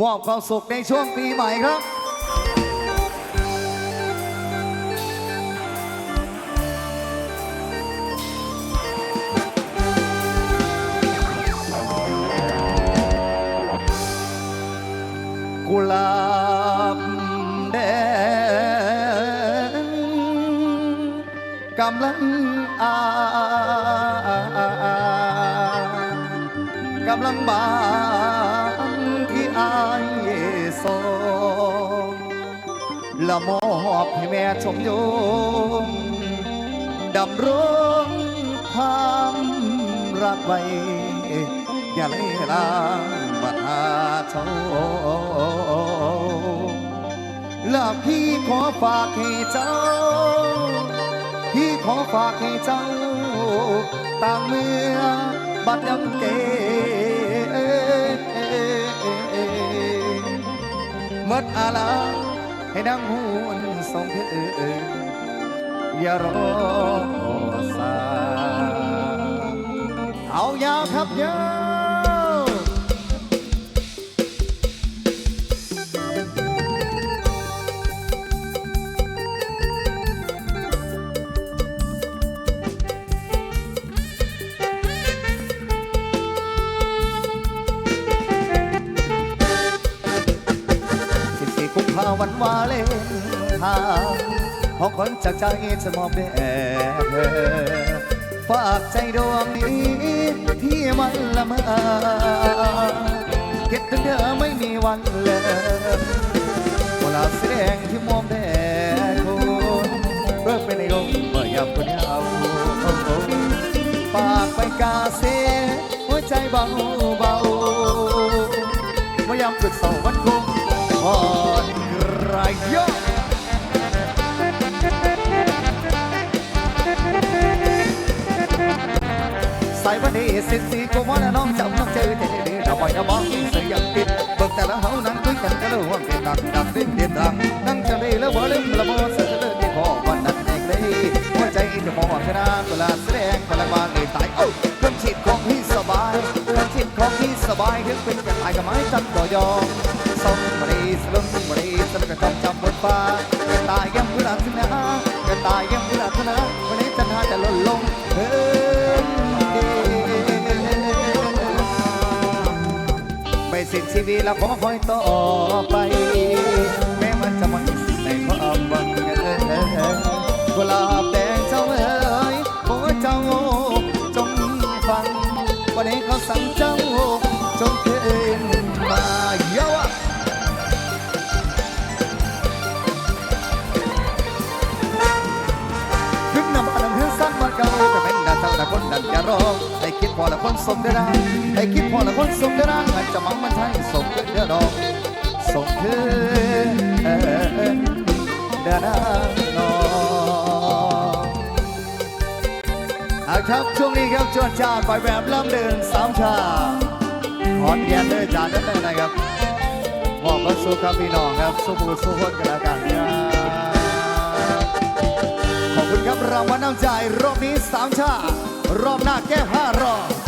มอบความสุขในช่วงปีใหม่ครับกุหลาบแดงกำลังอากำลังบาน มอบให้แม่ชมโยมดำรงความรักไว้อย่าเลยลางบัดหาเช้าละพี่ขอฝากให้เจ้า พี่ขอฝากให้เจ้าต่างเมื่อบัดยำเกเมื่ออาลา ให้ดังหูนส่งเพื่ออย่ารอสายเอายาวครับยาว ของคนจากใจจะมอบแด่เธอฝากใจดวงนี้ที่มันละเมอเก็บถึงเธอไม่มีวันเลยเวลาแสดงที่มองแด่คุณเริ่มเป็นในลมเมื่อยามคนยาวปากไปกาเซหัวใจเบาเบาเมื่อยามจุดเสาวันคงผ่อนคลายเยอะ ใส่วันนี้สิสีก็ว่าน้องจำน้องเจอเด็ดๆเราปล่อยเรามองยิ่งเสียงติดเบิกแต่ละเฮานั่งคุยกันกันแล้ว่าเป็นดักดักดิ้นเด็ดดังนั่งจะได้แล้วว่าเล่มละโมเสือเลิศที่พอวันนั้นเองเลยหัวใจจะมองชนะเวลาแสดงพลังบานเลยตายเอ้าเครื่องฉีดของพี่สบายเครื่องฉีดของพี่สบายถึงเป็นจะตายก็ไม่จัดต่อยอ วีแล้วขอคอยต่อไป แม้มันจะไม่สิ้นในความหวังกุหลาบแดงเจ้าเอ๋ยโอ้เจ้าจงฟังวันนี้เขาสั่งเจ้าจง คิดพอละคนสมเดือดให้คิดพอละคนสมเดือดให้จะมังมันใช่สมเดือดอกสมคืนเอเดือดนอเอาครับช่วงนี้ครับจวนจ้าไปแบบเริ่มเดินสามชาขอนเรียนเลยจานนั้นเลยนะครับมอบควาสุขครับพี่น้องครับสู้บูสู้คนกันแล้วกันครับขอบคุณครับรางวัลน้ำใจรอบนี้สามชารอบหน้าแก้ผ้ารอบ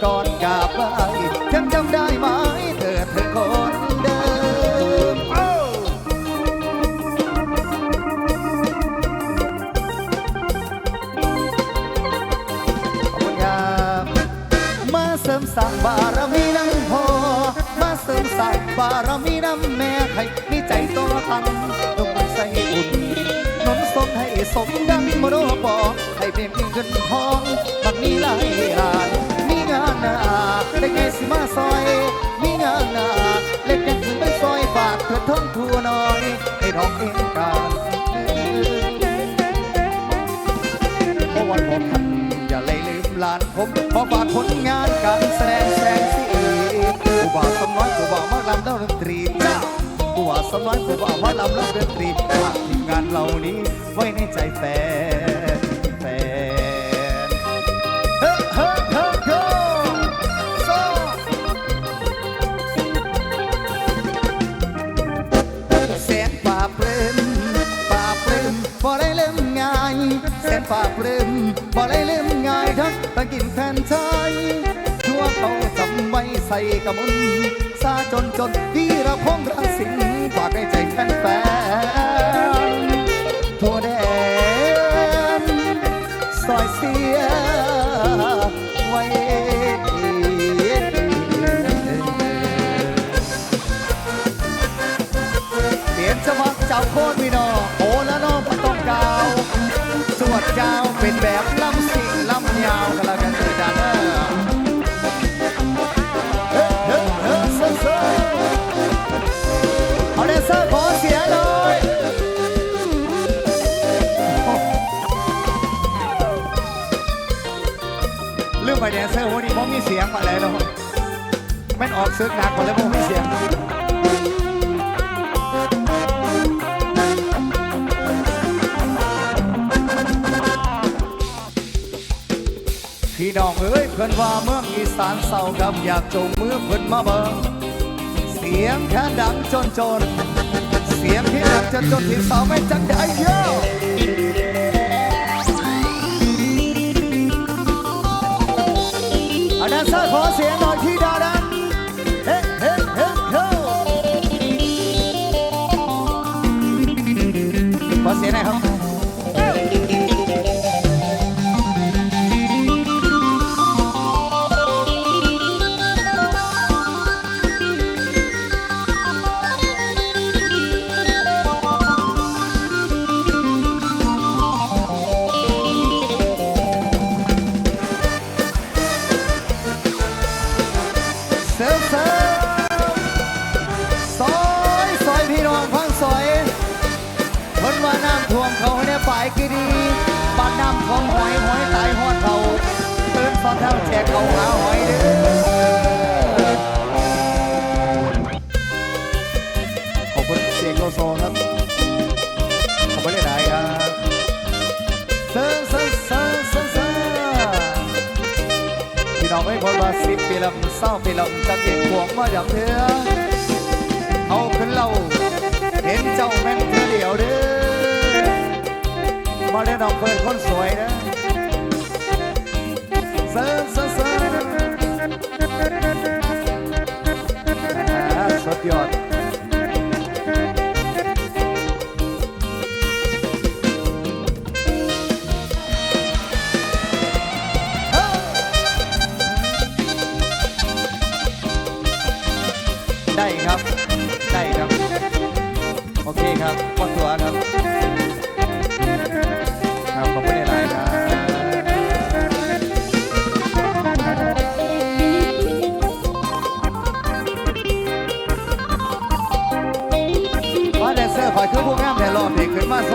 มือนกอดกราบไหว้ยังจำได้ไหมเธอเธอคนเดิมอ้ขอบคุณครับมาเสริมสร้างบารมีน้ำพอ มาเสริมสร้างบารมีน้ำแม่ให้มีใจตัวตันต้องใส่อุ่นนนสมให้สมดังมโนปอให้เป็นเงินทองมันมีหลายร้าน นาได้ไงสิมาซอย มีงานหนาเล็กยังถึงไม่ซอยฝากเธอท้องทัวน้อยให้น้องเองกันเพราะวันผมทันอย่าเลยลืมลานผมขอฝากผลงานการแสดงแสงสีกูบ่าสำน้อยกูบ่าวมากลำเล่าดนตรีจ้ากูบ่าสำน้อยกูบ่าวมากลำเล่าดนตรีฝากทีมงานเหล่านี้ไว้ในใจแฟนายทั้งตะกินแฟนชายทั่วเขาจำไว้ใส่กระมุนซาจนจนวีระพงรังสิงฝากให้ใจแฟนแฟน สียงมาแล้วเนาะแม่นออกซึกหนักกว่าแล้วผมมีเสียงพี่น้องเอ้ยเพิ่อนว่าเมืองอีสานเศร้ากับอยากจงมือเพิ่นมาเบิ่งเสียงแค่ดังจนจน เสียงที่ดังจนจนที่เศร้าไม่จังได้เยอะ ขอเสียงหน่อยที่ดาดันเฮ้เฮ้เฮ้เฮ้ขอเสียงหน่อยครับ ขอเท้าแจกเขาหาหอยเด้อขอบคุณเสียงโลโซครับ ขอบคุณหลายๆครับเซลเซลเซลเซลเซลพี่น้องไม่คนว่าสิบปีลำเศร้าปีลำจะเก็บพวงมาอย่างเธอเอาขึ้นเราเห็นเจ้าแม่นเธอเดียวเด้อมาเล่นน้องเพื่อนคนสวยนะเซิร์ ฟเซิ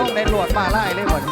งในหลวดมาไล่เลยหมด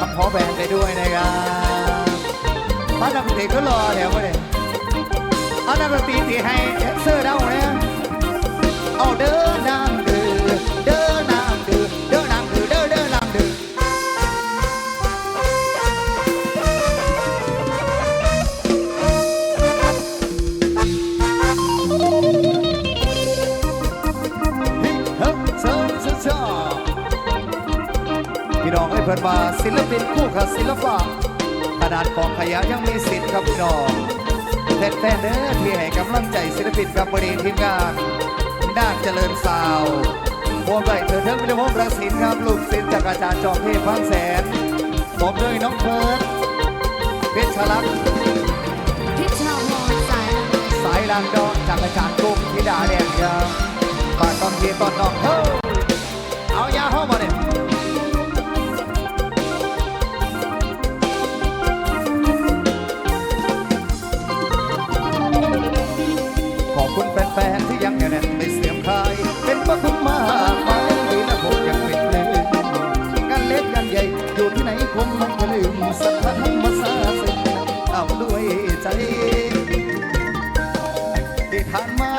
คำขอแบนไปด้วยนะครับป้านักดตรีก็รอแถวมาเลยเอานักดนตรีที่ให้เสื้อเดาเนี่ยเอเด้อ พื่อนว่าศิลปินคู่กับศิลปะขนาดกองขยะยังมีสิทธิ์ครับพี่น้องแฟนๆเด้อที่ให้กำลังใจศิลปินกับบริทีมงานด้านเจริญสาวพวงไรเธอเทิงวิทยพงศ์รังสินครับลูกศิษย์จากอาจารย์จอมเทพฟังแสนผมด้วยน้องเฟิร์นเพชรลักษณ์พิชาพรสายสายลางดอกจากอาจารย์กุ้งธิดาแดงยาวบานตอนเทียนตอนน้องเฮ้ แฟนที่ยังเหนียวแน่นไม่เสียมคลาย เป็นพระคุณมากมายดีนะผมยังเป็นหนึ่งกันเล็กกันใหญ่อยู่ที่ไหนคงไม่จะลืมสัทธรรมศาสตร์เอาด้วยใจที่ผ่านมา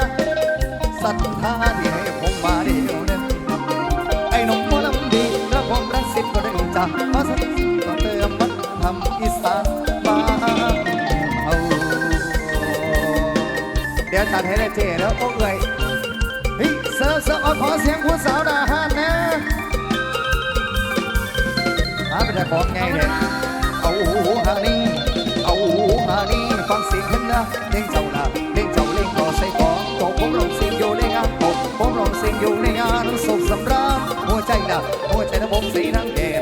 ศรัทธาที่ให้ผมมาเดียวนั้นไอ้หนุ่มหัวลำดีและผมรักสิทธิ์ก็ได้จากมา เดี๋ยวจัดให้ได้เจแล้วโอ้เอ้ยเฮ้ยเสิร์ฟเสิร์ฟเอาขอเสียงผู้สาวดาฮานนะหาเป็นแต่ของไงเนี่ยเอาหูหานี่เอาหูหานี่ฟังเสียงขึ้นนะเล่งเจ้าละเล่งเจ้าเล่งต่อใส่ของตกผมลงเสียงอยู่ในงานตกผมลงเสียงอยู่ในงานสุขสำราญหัวใจนะหัวใจนะผมสีนังแดง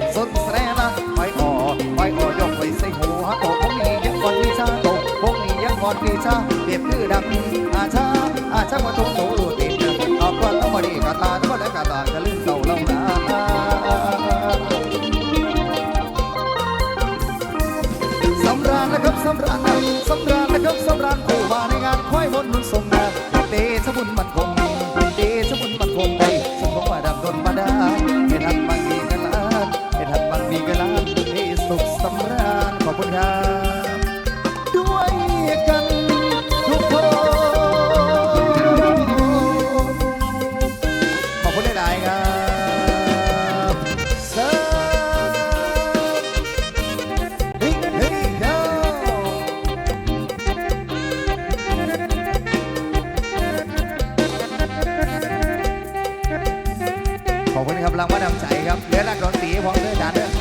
ากีชาเปรียบคือดังอาชาอาชาว่าทุกโตลูติดนเอาก่อนต้องมาดีกาตาต้องมาได้กาตาจะลื่นเก่าเล่านาสำราญนะครับสำราญนะสำราญนะครับสำราญผู้มาในงานควายบนนุนทรง ขอบคุณครับรางวัลนำใจครับเหลือรักดนตรีพร้อมเด้อจานเด้อเ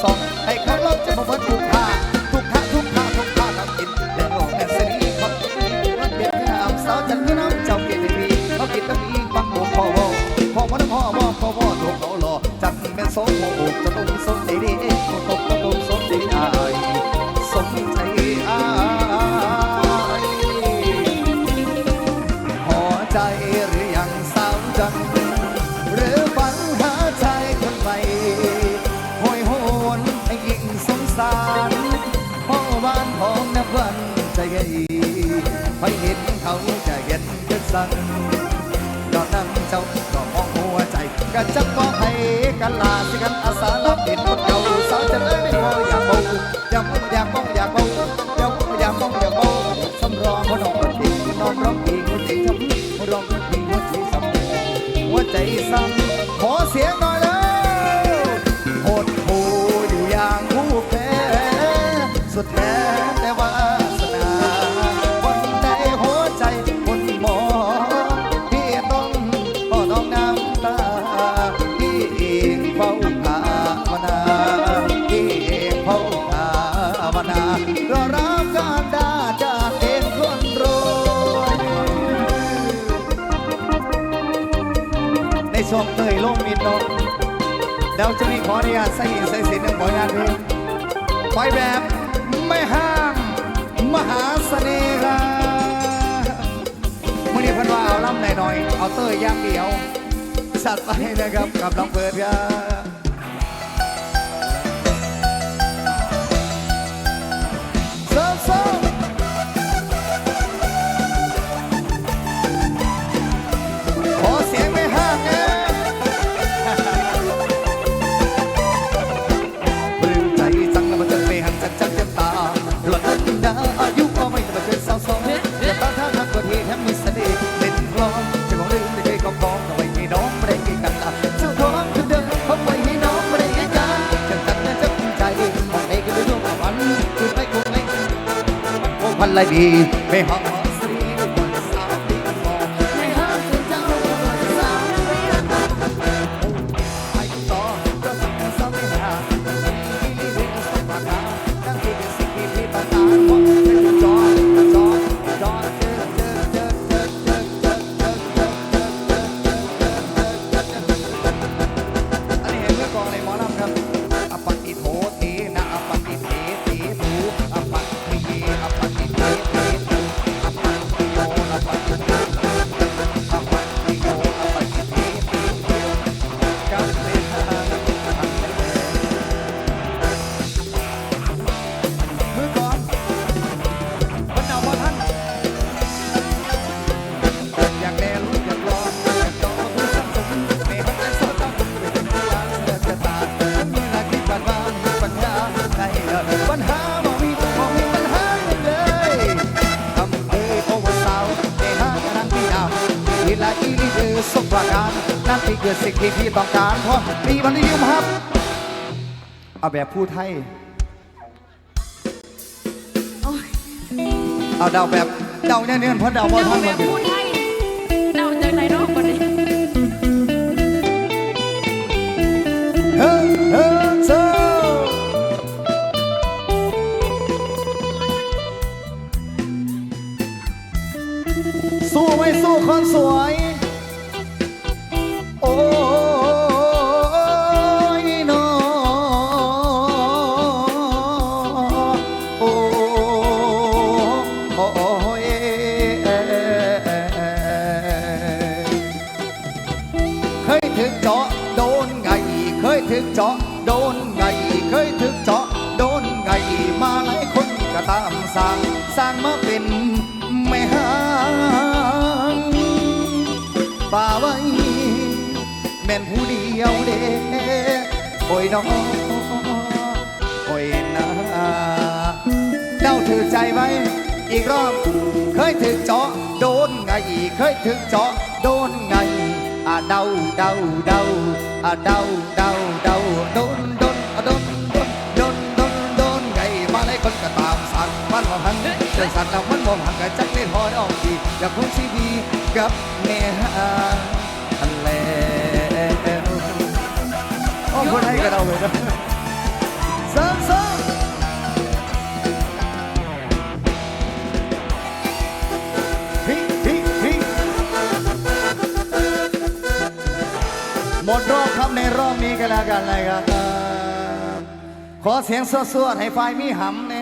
เสั่งก็นั่งเจ้าก็มองหัวใจก็จะบอกให้กันลาสิกันอาสาลับเห็นคนเก่าสาวจะเลยไม่พออย่ากเบาอย่ามองอย่ามองอย่ากเบาอย่ามองอย่ามองอย่ากเบาสำรองพนองคนดีนอนร้องเพลงหัวใจช้ำร้องเพลงหัวใจซ้ำหัวใจซ้ำ ดี๋ยวจะมีขออนุญาตใส่ใส่สินหนึ่งผลงานเพลงไปแบบไม่ห้ามมหาเสน่ห์ครับน่อยเอาเต้ยย่างเดียว สัตว์ไปนะครับกับน้องเบิร์ดครับ Pallavi, may สิ่งที่พี่ต้องการเพราะมีบันนิยมครับ เอาแบบพูดไทย โอ้ยเอาเดาแบบเดาเนี่ยๆเพราะเดาบ่เดาทันแบมาบถึงพูดให้เดาจากไหนนอกวันนี้เฮ้อเฮ้อโซสู้ไม่สู้คนสวย ถึกเจาะโดนไง เคยถึกเจาะโดนไง เคยถึกเจาะโดนไง มาหลายคนก็ตามสร้างสร้างมาเป็นแม่หางป่าไว้ แม่นผู้เดียวเด้โอ้ยน้องโอ้ยนาเจ้าถือใจไว้ อีกรอบ เคยถึกเจาะโดนไง เคยถึกเจาะโดนไง อาเดาเดาเดาอาเดาเดาเดาโดนโ à đôn đôn đôn đôn đôn ngày มาเลยคนก็ตามสั่งมันมองหันเดิสั่งแล้วมันมองหันกันจักไม่หอยออกทีอยากพูดชีวีกับแม่ฮันแลโอ้คนให้กันเอาเลยนะ แล้วกันนะครับ ขอเสียงสวดๆให้ไฟมีหำน